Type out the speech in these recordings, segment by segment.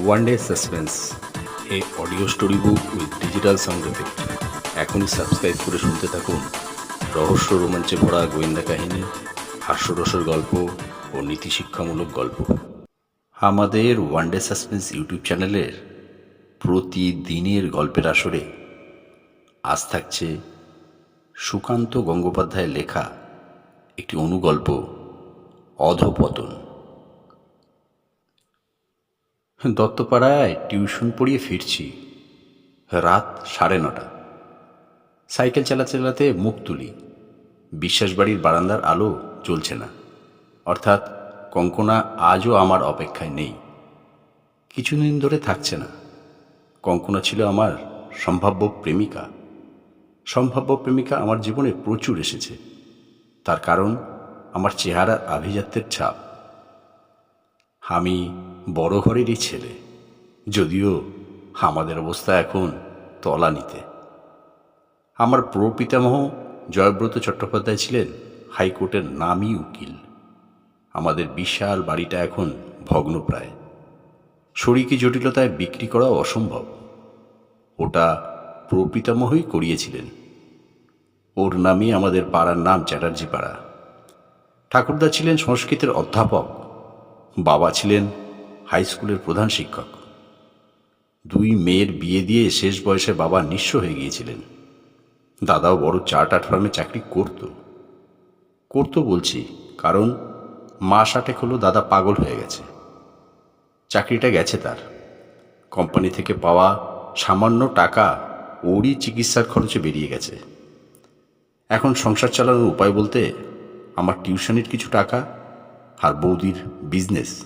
One day suspense a audio story book with digital sound effect এখনই subscribe করে শুনতে থাকুন। রহস্য রোমাঞ্চে ভরা গোয়েন্দা কাহিনী, হাস্যরসের গল্প ও নীতিশিক্ষামূলক গল্প। আমাদের ওয়ান ডে সাসপেন্স ইউটিউব চ্যানেলের প্রতিদিনের গল্পের আসরে আজ থাকছে সুকান্ত গঙ্গোপাধ্যায়ের লেখা একটি অনুগল্প, অধপতন। দত্তপাড়ায় টিউশন পড়িয়ে ফিরছি। রাত সাড়ে নটা। সাইকেল চালাতে চালাতে মুখ তুলি। বিশ্বাসবাড়ির বারান্দার আলো জ্বলছে না। অর্থাৎ কঙ্কনা আজও আমার অপেক্ষায় নেই। কিছুদিন ধরে থাকছে না। কঙ্কনা ছিল আমার সম্ভাব্য প্রেমিকা। সম্ভাব্য প্রেমিকা আমার জীবনে প্রচুর এসেছে। তার কারণ আমার চেহারার আভিজাত্যের ছাপ। আমি বড় ঘরেরই ছেলে। যদিও আমাদের অবস্থা এখন তলানিতে। আমার প্রপিতামহ জয়ব্রত চট্টোপাধ্যায় ছিলেন হাইকোর্টের নামই উকিল। আমাদের বিশাল বাড়িটা এখন ভগ্নপ্রায়। শরিকি জটিলতায় বিক্রি করা অসম্ভব। ওটা প্রপিতামহই করিয়েছিলেন। ওর নামই আমাদের পাড়ার নাম চ্যাটার্জি পাড়া। ঠাকুরদা ছিলেন সংস্কৃতের অধ্যাপক। বাবা ছিলেন হাই স্কুলের প্রধান শিক্ষক। দুই মেয়ের বিয়ে দিয়ে শেষ বয়সে বাবা নিঃস্ব হয়ে গিয়েছিলেন। দাদাও বড় চার্টার্ড ফার্মে চাকরি করত। করতো বলছি, কারণ মাস আটেক হলো দাদা পাগল হয়ে গেছে। চাকরিটা গেছে তার। কোম্পানি থেকে পাওয়া সামান্য টাকা ওরই চিকিৎসার খরচে বেরিয়ে গেছে। এখন সংসার চালানোর উপায় বলতে আমার টিউশনের কিছু টাকা আর বৌদির বিজনেস।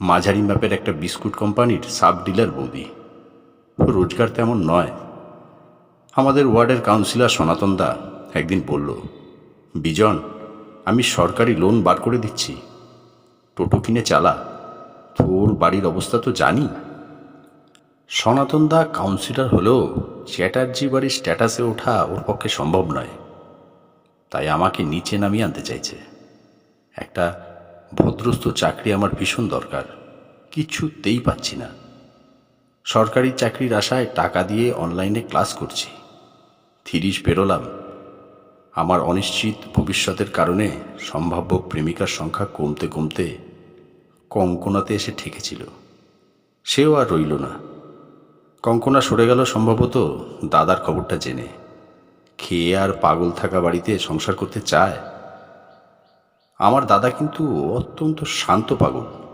মাঝারি মাপের একটা বিস্কুট কোম্পানির সাব ডিলার বৌদি। রোজগার তেমন নয়। আমাদের ওয়ার্ডের কাউন্সিলর সনাতন দা একদিন বলল, বিজন, আমি সরকারি লোন বার করে দিচ্ছি। টোটো কিনে চালা। তোর বাড়ির অবস্থা তো জানি। সনাতন দা কাউন্সিলর হলেও চ্যাটার্জি বাড়ির স্ট্যাটাসে ওঠা ওর পক্ষে সম্ভব নয়। তাই আমাকে নিচে নামিয়ে আনতে চাইছে। একটা ভদ্রস্থ চাকরি আমার ভীষণ দরকার। কিছুতেই পাচ্ছি না। সরকারি চাকরির আশায় টাকা দিয়ে অনলাইনে ক্লাস করছি। থিরিশ বেরোলাম। আমার অনিশ্চিত ভবিষ্যতের কারণে সম্ভাব্য প্রেমিকার সংখ্যা কমতে কমতে কঙ্কনাতে এসে ঠেকেছিল। সেও আর রইল না। কঙ্কনা সরে গেল সম্ভবত দাদার খবরটা জেনে। খেয়ে আর পাগল থাকা বাড়িতে সংসার করতে চায়। আমার দাদা কিন্তু অত্যন্ত শান্ত পাগল।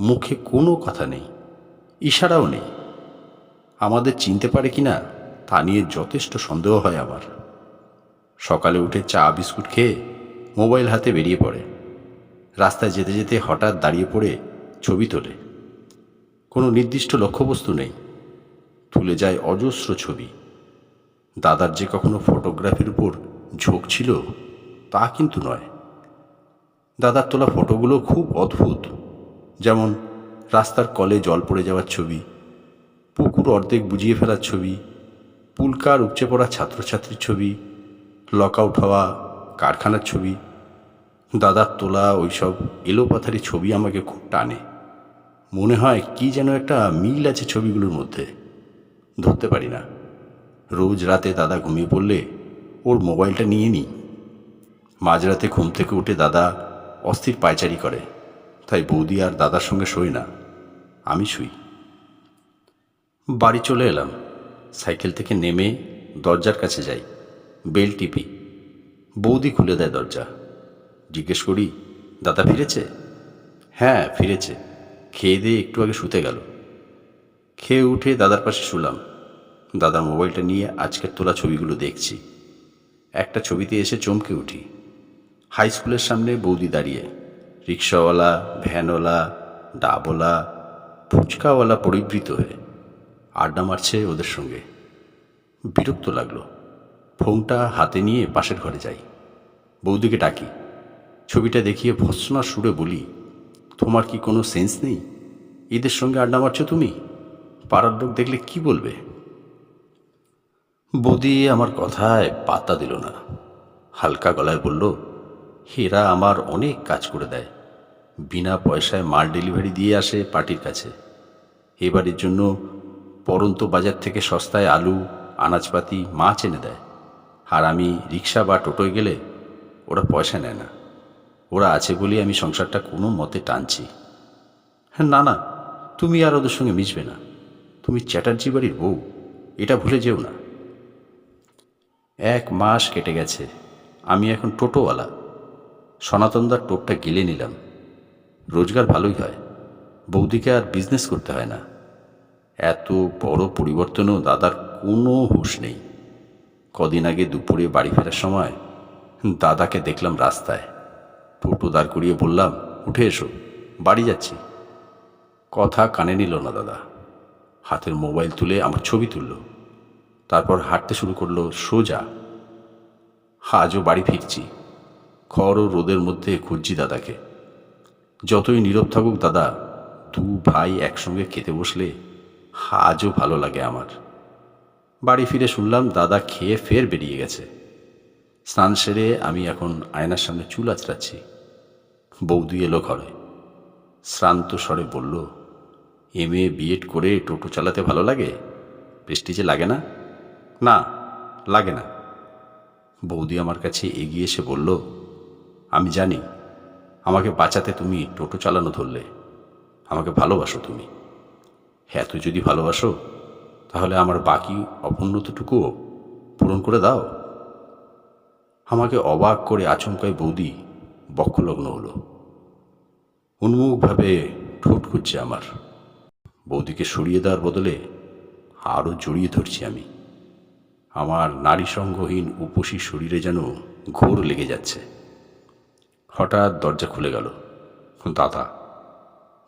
মুখে কোনো কথা নেই, ইশারাও নেই। আমাদের চিনতে পারে কি না, তা নিয়ে যথেষ্ট সন্দেহ হয় আমার। সকালে উঠে চা, বিস্কুট খেয়ে মোবাইল হাতে বেরিয়ে পড়ে। রাস্তায় যেতে যেতে হঠাৎ দাঁড়িয়ে পড়ে ছবি তোলে। কোনো নির্দিষ্ট লক্ষ্যবস্তু নেই। তুলে যায় অজস্র ছবি। দাদার যে কখনো ফটোগ্রাফির উপর ঝোঁক ছিল, তা কিন্তু নয়। দাদার তোলা ফটোগুলো খুব অদ্ভুত। যেমন রাস্তার কলে জল পড়ে যাওয়ার ছবি, পুকুর অর্ধেক বুঝিয়ে ফেলার ছবি পুলকার উপচে পড়া ছাত্রছাত্রীর ছবি লক আউট হওয়া কারখানার ছবি দাদার তোলা ওইসব এলোপাথারি ছবি আমাকে খুব টানে। মনে হয় কি যেন একটা মিল আছে ছবিগুলোর মধ্যে, ধরতে পারি না। রোজ রাতে দাদা ঘুমিয়ে পড়লে ওর মোবাইলটা নিয়ে নিই। মাঝরাতে ঘুম থেকে উঠে দাদা অস্থির পায়চারি করে। তাই বৌদি আর দাদার সঙ্গে শুই না। আমি শুই। বাড়ি চলে এলাম। সাইকেল থেকে নেমে দরজার কাছে যাই। বেল টিপি। বৌদি খুলে দেয় দরজা। জিজ্ঞেস করি, দাদা ফিরেছে? হ্যাঁ ফিরেছে। খেয়ে দিয়ে একটু আগে শুতে গেল। খেয়ে উঠে দাদার পাশে শুলাম। দাদার মোবাইলটা নিয়ে আজকের তোলা ছবিগুলো দেখছি। একটা ছবিতে এসে চমকে উঠি। হাই স্কুলের সামনে বৌদি দাঁড়িয়ে। রিক্সাওয়ালা, ভ্যানওয়ালা, ডাবওয়ালা, ফুচকাওয়ালা পরিবৃত হয়ে আড্ডা মারছে ওদের সঙ্গে। বিরক্ত লাগল। ফোনটা হাতে নিয়ে পাশের ঘরে যাই। বৌদিকে ডাকি। ছবিটা দেখিয়ে ভৎসনা সুরে বলি, তোমার কি কোনো সেন্স নেই? এদের সঙ্গে আড্ডা মারছো তুমি? পাড়ার লোক দেখলে কি বলবে? বৌদি আমার কথায় পাত্তা দিল না। হালকা গলায় বলল, হেরা আমার অনেক কাজ করে দেয়। বিনা পয়সায় মাল ডেলিভারি দিয়ে আসে পার্টির কাছে। এবারের জন্য পরন্ত বাজার থেকে সস্তায় আলু, আনাজপাতি, মাছ এনে দেয়। আর আমি রিক্সা বা টোটোয় গেলে ওরা পয়সা নেয় না। ওরা আছে বলেই আমি সংসারটা কোনো মতে টানছি। হ্যাঁ না না, তুমি আর ওদের সঙ্গে মিশবে না। তুমি চ্যাটার্জি বাড়ির বউ, এটা ভুলে যেও না। এক মাস কেটে গেছে, আমি এখন টোটোওয়ালা। সনাতনদার টোপটা গিলে নিলাম। রোজগার ভালোই হয়। বৌদিকে আর বিজনেস করতে হয় না। এত বড় পরিবর্তনও দাদার কোনো হুঁশ নেই। কদিন আগে দুপুরে বাড়ি ফেরার সময় দাদাকে দেখলাম রাস্তায়। টোটো দাঁড় করিয়ে বললাম, উঠে এসো, বাড়ি যাচ্ছি। কথা কানে নিল না দাদা। হাতের মোবাইল তুলে আমার ছবি তুলল। তারপর হাঁটতে শুরু করল সোজা। আজও বাড়ি ফিরছি। খড় ও রোদের মধ্যে খুঁজছি দাদাকে। যতই নীরব থাকুক দাদা, দু ভাই একসঙ্গে খেতে বসলে আজও ভালো লাগে আমার। বাড়ি ফিরে শুনলাম দাদা খেয়ে ফের বেরিয়ে গেছে। স্নান সেরে আমি এখন আয়নার সামনে চুল আচড়াচ্ছি। বৌদি এলো ঘরে। শ্রান্ত স্বরে বলল, এম এ বিএড করে টোটো চালাতে ভালো লাগে? প্রেস্টিজে লাগে না? না, লাগে না। বৌদি আমার কাছে এগিয়ে এসে বলল, আমি জানি আমাকে বাঁচাতে তুমি টোটো চালানো ধরলে। আমাকে ভালোবাসো তুমি। এত যদি ভালোবাসো, তাহলে আমার বাকি অপূর্ণতটুকুও পূরণ করে দাও। আমাকে অবাক করে আচমকায় বৌদি বক্ষলগ্ন হলো। উন্মুখভাবে ঠোঁট খুঁজছে আমার। বৌদিকে সরিয়ে দেওয়ার বদলে আরও জড়িয়ে ধরছি আমি। আমার নারী সঙ্গহীন উপসী শরীরে যেন ঘোর লেগে যাচ্ছে। হঠাৎ দরজা খুলে গেল। দাদা,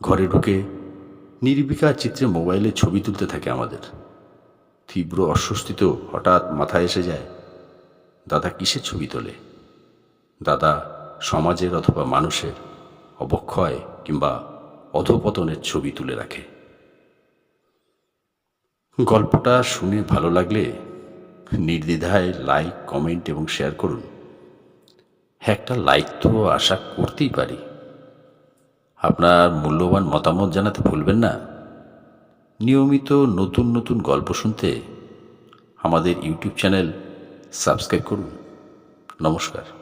ঘরে ঢুকে নির্বিকার চিত্রে মোবাইলে ছবি তুলতে থাকে আমাদের। তীব্র অস্বস্তি তো হঠাৎ মাথায় এসে যায়, দাদা কিসের ছবি তোলে? দাদা, সমাজের অথবা মানুষের অবক্ষয় কিংবা অধপতনের ছবি তুলে রাখে। গল্পটা শুনে ভালো লাগলে নির্দ্বিধায় লাইক, কমেন্ট এবং শেয়ার করুন। একটা লাইক তো আশা করতেই পারি। আপনার মূল্যবান মতামত জানাতে ভুলবেন না। নিয়মিত নতুন নতুন গল্প শুনতে আমাদের ইউটিউব চ্যানেল সাবস্ক্রাইব করুন। নমস্কার।